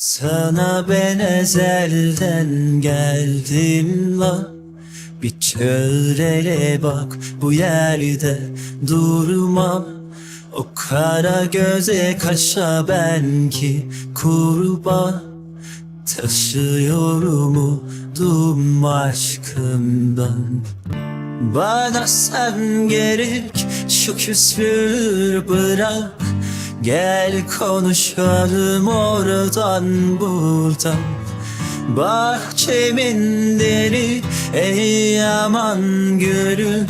Sana ben ezelden geldim la. Bir çöhrele bak bu yerde durmam. O kara göze kaşa ben ki kurban. Taşıyorum umudum aşkımdan. Bana sen gerek şu küsür bırak Gel konuşalım oradan buradan. Bahçemin deli ey aman gülü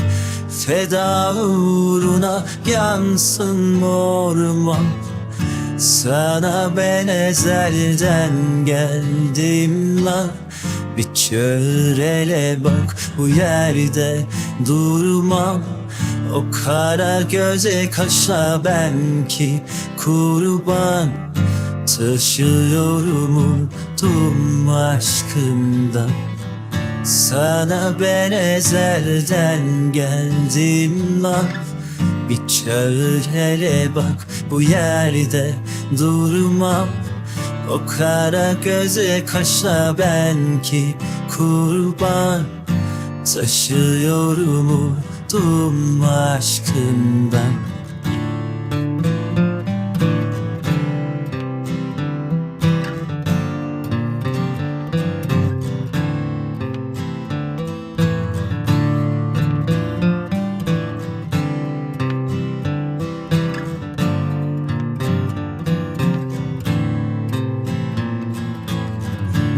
Feda uğruna yansın orman. Sana ben ezelden geldim lan. Bir çörele bak bu yerde durmam O kara göze kaşa ben ki kurban Taşıyorum umudum aşkımdan Sana ben ezelden geldim lan. Bir çağır hele bak bu yerde durmam. O kara göze kaşa ben ki kurban Taşıyorum umudum aşkımdan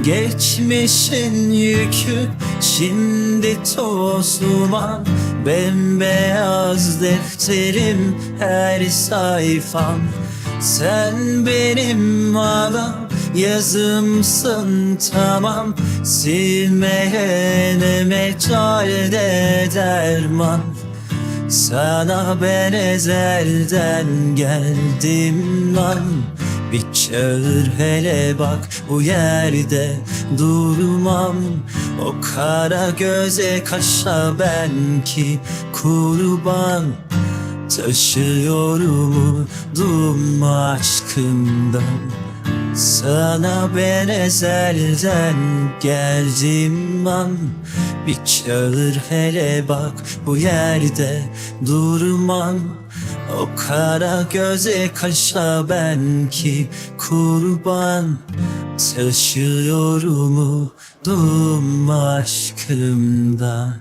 Geçmişin yükü şimdi toz duman Bembeyaz defterim her sayfam. Sen benim ağam yazımsın tamam. Silmeyene mecalde derman. Sana ben ezelden geldim lan. Bir çağır hele bak bu yerde durmam O kara göze kaşa ben ki kurban Taşıyorum umudum aşkımdan. Sana ben ezelden geldim an Bir çağır hele bak bu yerde durmam O kara göze kaşa ben ki kurban Taşıyorum umudum aşkımdan